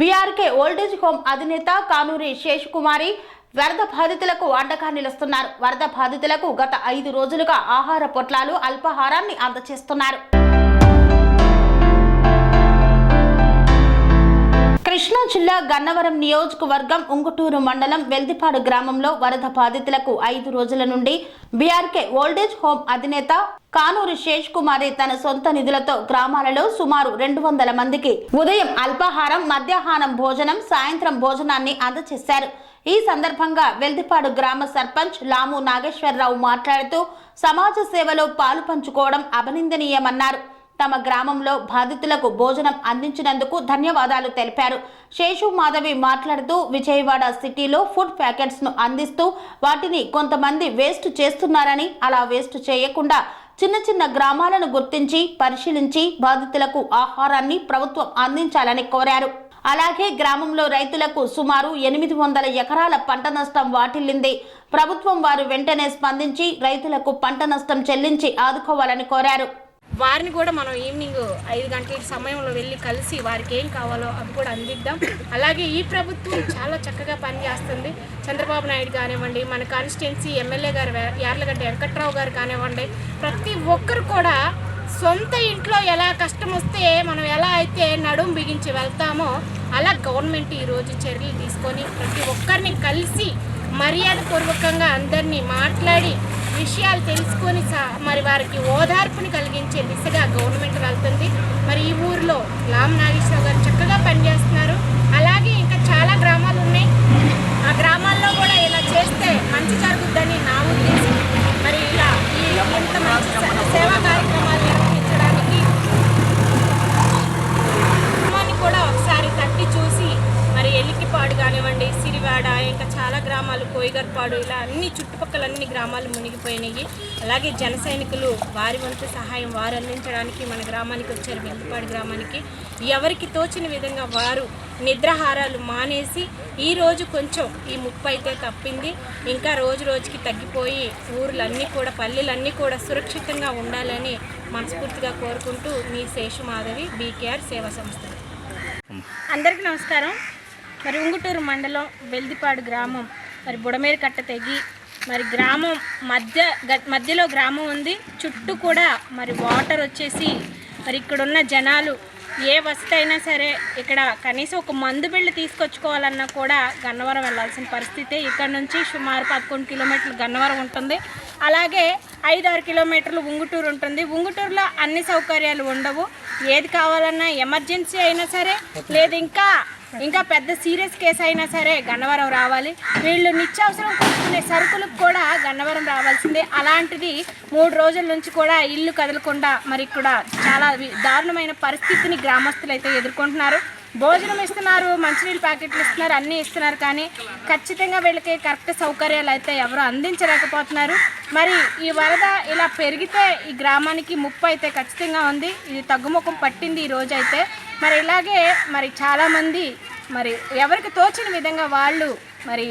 BRK old age home అధినేత కానూరి శేషకుమారి వరద బాధితులకు అండగా నిలుస్తున్నారు. వరద బాధితులకు గత ఐదు రోజులుగా ఆహార పొట్లాలు అల్పాహారాన్ని అందజేస్తున్నారు కృష్ణా జిల్లా గన్నవరం నియోజకవర్గం ఉంగుటూరు మండలం వెల్దిపాడు గ్రామంలో వరద బాధితులకు ఐదు రోజుల నుండి బీఆర్కే ఓల్డేజ్ హోమ్ అధినేత కానూరు శేష్ కుమారి తన సొంత నిధులతో గ్రామాలలో సుమారు రెండు వందల మందికి ఉదయం అల్పాహారం మధ్యాహ్నం భోజనం సాయంత్రం భోజనాన్ని అందజేశారు. ఈ సందర్భంగా వెల్దిపాడు గ్రామ సర్పంచ్ లాము నాగేశ్వరరావు మాట్లాడుతూ సమాజ సేవలో పాలు పంచుకోవడం అభినందనీయమన్నారు. తమ గ్రామంలో బాధితులకు భోజనం అందించినందుకు ధన్యవాదాలు తెలిపారు. శేషు మాధవి మాట్లాడుతూ విజయవాడ సిటీలో ఫుడ్ ప్యాకెట్స్ను అందిస్తూ వాటిని కొంతమంది వేస్ట్ చేస్తున్నారని అలా వేస్ట్ చేయకుండా చిన్న చిన్న గ్రామాలను గుర్తించి పరిశీలించి బాధితులకు ఆహారాన్ని ప్రభుత్వం అందించాలని కోరారు. అలాగే గ్రామంలో రైతులకు సుమారు ఎనిమిది వందల ఎకరాల పంట నష్టం వాటిల్లింది. ప్రభుత్వం వారు వెంటనే స్పందించి రైతులకు పంట నష్టం చెల్లించి ఆదుకోవాలని కోరారు. వారిని కూడా మనం ఈవినింగ్ ఐదు గంటల సమయంలో వెళ్ళి కలిసి వారికి ఏం కావాలో అవి కూడా అందిద్దాం. అలాగే ఈ ప్రభుత్వం చాలా చక్కగా పనిచేస్తుంది. చంద్రబాబు నాయుడు కానివ్వండి మన కాన్స్టిట్యున్సీ ఎమ్మెల్యే గారు యార్లగడ్డ వెంకట్రావు గారు కానివ్వండి ప్రతి ఒక్కరు కూడా సొంత ఇంట్లో ఎలా కష్టం వస్తే మనం ఎలా అయితే నడుం బిగించి వెళ్తామో అలా గవర్నమెంట్ ఈరోజు చర్యలు తీసుకొని ప్రతి ఒక్కరిని కలిసి మర్యాదపూర్వకంగా అందరినీ మాట్లాడి విషయాలు తెలుసుకొని మరి వారికి ఓదార్పుని కలిగించే దిశగా గవర్నమెంట్ వెళ్తుంది. మరి ఈ ఊరిలో లామ్ నాగేశ్వరరావు గారు చక్కగా పనిచేస్తున్నారు. అలాగే ఇంకా చాలా గ్రామాలు ఉన్నాయి. ఆ గ్రామాల్లో కూడా ఇలా చేస్తే మంచి జరుగుద్దని నా ఉద్దేశం మరి ఇలా ఈ ఇంత మంచి సే- సేవా కార్యక్రమాలు నిర్వహించడానికి గ్రామాన్ని కూడా ఒకసారి తట్టి చూసి మరి ఎలికిపాడు కానివ్వండి సిరివాడ ఇంకా చాలా గ్రామాలు కోయిగర్పాడు ఇలా అన్ని చుట్టుపక్కల అన్ని గ్రామాలు మునిగిపోయినాయి. అలాగే జన సైనికులు వారి వంతు సహాయం వారు అందించడానికి మన గ్రామానికి వచ్చారు వెల్లిపాడు గ్రామానికి. ఎవరికి తోచిన విధంగా వారు నిద్రాహారాలు మానేసి ఈ రోజు కొంచెం ఈ ముప్పు అయితే తప్పింది. ఇంకా రోజు రోజుకి తగ్గిపోయి ఊర్లన్నీ కూడా పల్లెలన్నీ కూడా సురక్షితంగా ఉండాలని మనస్ఫూర్తిగా కోరుకుంటూ మీ శేషు మాధవి బీకేఆర్ సేవా సంస్థ. అందరికీ నమస్కారం. మరి ఉంగుటూరు మండలం వెల్దిపాడు గ్రామం మరి బుడమేరు కట్ట తెగి మరి గ్రామం మధ్య గ- మధ్యలో గ్రామం ఉంది. చుట్టూ కూడా మరి వాటర్ వచ్చేసి మరి ఇక్కడున్న జనాలు ఏ వసతి అయినా సరే ఇక్కడ కనీసం ఒక మందు బిళ్ళు తీసుకొచ్చుకోవాలన్నా కూడా గన్నవరం వెళ్ళాల్సిన పరిస్థితి ఇక్కడ నుంచి సుమారు పదకొండు కిలోమీటర్లు గన్నవరం ఉంటుంది. అలాగే ఐదు ఆరు కిలోమీటర్లు ఉంగుటూరు ఉంటుంది. ఉంగుటూరులో అన్ని సౌకర్యాలు ఉండవు. ఏది కావాలన్నా ఎమర్జెన్సీ అయినా సరే లేదు ఇంకా ఇంకా పెద్ద సీరియస్ కేసు అయినా సరే గన్నవరం రావాలి. వీళ్ళు నిత్యావసరం కొనుక్కునే సరుకులకు కూడా గన్నవరం రావాల్సిందే. అలాంటిది మూడు రోజుల నుంచి కూడా ఇల్లు కదలకుండా మరి ఇక్కడ చాలా దారుణమైన పరిస్థితిని గ్రామస్తులు అయితే ఎదుర్కొంటున్నారు. భోజనం ఇస్తున్నారు మంచినీళ్ళు ప్యాకెట్లు ఇస్తున్నారు అన్నీ ఇస్తున్నారు కానీ ఖచ్చితంగా వీళ్ళకి కరెక్ట్ సౌకర్యాలు అయితే ఎవరు అందించలేకపోతున్నారు. మరి ఈ వరద ఇలా పెరిగితే ఈ గ్రామానికి ముప్పు అయితే ఖచ్చితంగా ఉంది. ఇది తగ్గుముఖం పట్టింది ఈ రోజు అయితే మరి ఇలాగే మరి చాలామంది మరి ఎవరికి తోచిన విధంగా వాళ్ళు మరి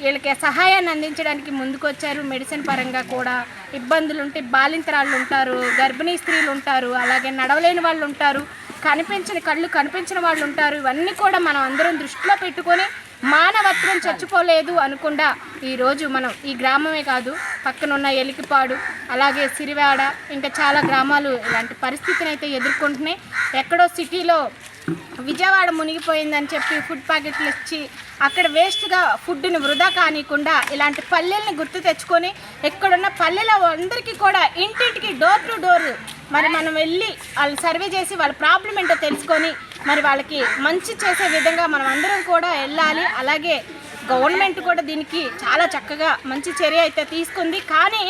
వీళ్ళకి సహాయాన్ని అందించడానికి ముందుకొచ్చారు. మెడిసిన్ పరంగా కూడా ఇబ్బందులు ఉంటే బాలింతరాళ్ళు ఉంటారు గర్భిణీ స్త్రీలు ఉంటారు అలాగే నడవలేని వాళ్ళు ఉంటారు. కనిపించిన కళ్ళు కనిపించిన వాళ్ళు ఉంటారు. ఇవన్నీ కూడా మనం అందరం దృష్టిలో పెట్టుకొని మానవత్వం చచ్చిపోలేదు అనుకుండా ఈరోజు మనం ఈ గ్రామమే కాదు పక్కనున్న ఎలికిపాడు అలాగే సిరివాడ ఇంకా చాలా గ్రామాలు ఇలాంటి పరిస్థితిని అయితే ఎదుర్కొంటున్నాయి. ఎక్కడో సిటీలో విజయవాడ మునిగిపోయిందని చెప్పి ఫుడ్ ప్యాకెట్లు ఇచ్చి అక్కడ వేస్ట్గా ఫుడ్ని వృధా కానికుండా ఇలాంటి పల్లెల్ని గుర్తు తెచ్చుకొని ఎక్కడున్న పల్లెల అందరికీ కూడా ఇంటింటికి డోర్ టు డోర్ మరి మనం వెళ్ళి వాళ్ళు సర్వే చేసి వాళ్ళ ప్రాబ్లం ఏంటో తెలుసుకొని మరి వాళ్ళకి మంచి చేసే విధంగా మనం అందరం కూడా వెళ్ళాలి. అలాగే గవర్నమెంట్ కూడా దీనికి చాలా చక్కగా మంచి చర్య అయితే తీసుకుంది. కానీ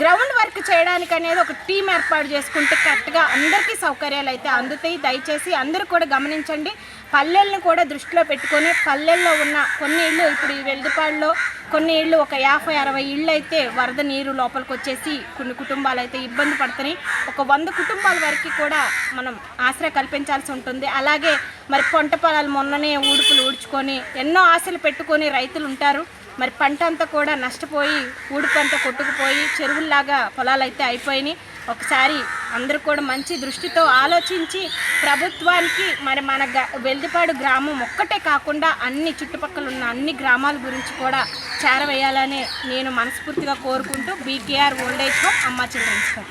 గ్రౌండ్ వర్క్ చేయడానికి అనేది ఒక టీం ఏర్పాటు చేసుకుంటే కరెక్ట్గా అందరికీ సౌకర్యాలు అయితే అందుతాయి. దయచేసి అందరూ కూడా గమనించండి. పల్లెల్ని కూడా దృష్టిలో పెట్టుకొని పల్లెల్లో ఉన్న కొన్ని ఇళ్ళు ఇప్పుడు ఈ వెల్దుపాడులో కొన్ని ఇళ్ళు ఒక యాభై అరవై ఇళ్ళు అయితే వరద నీరు లోపలికి వచ్చేసి కొన్ని కుటుంబాలు అయితే ఇబ్బంది పడుతున్నాయి. ఒక వంద కుటుంబాల వరకు కూడా మనం ఆశ్రయ కల్పించాల్సి ఉంటుంది. అలాగే మరి పంట పొలాలు మొన్ననే ఊడుపులు ఊడ్చుకొని ఎన్నో ఆశలు పెట్టుకొని రైతులు ఉంటారు. మరి పంట అంతా కూడా నష్టపోయి ఊడిపంట కొట్టుకుపోయి చెరువుల్లాగా పొలాలు అయితే అయిపోయినాయి. ఒకసారి అందరూ కూడా మంచి దృష్టితో ఆలోచించి ప్రభుత్వానికి మరి మన గ వెల్దిపాడు గ్రామం ఒక్కటే కాకుండా అన్ని చుట్టుపక్కల ఉన్న అన్ని గ్రామాల గురించి కూడా చేరవేయాలని నేను మనస్ఫూర్తిగా కోరుకుంటూ BKR old age home Amma children's home.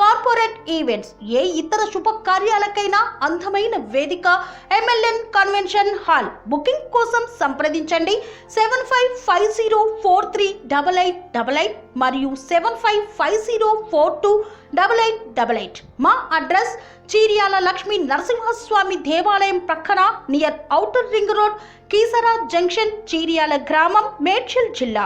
corporate events ఏ ఇతర శుభకార్యాలకైనా అందమైన వేదిక ఎంఎల్ఎన్ కన్వెన్షన్ హాల్ బుకింగ్ కోసం సంప్రదించండి. Seven five five zero four three double eight double eight మరియు seven five five zero four two double eight double eight మా address Cheeryal Lakshmi Narasimhaswamy దేవాలయం ప్రక్కన near outer ring road Keesara junction Cheeryal గ్రామం మేడ్చల్ జిల్లా.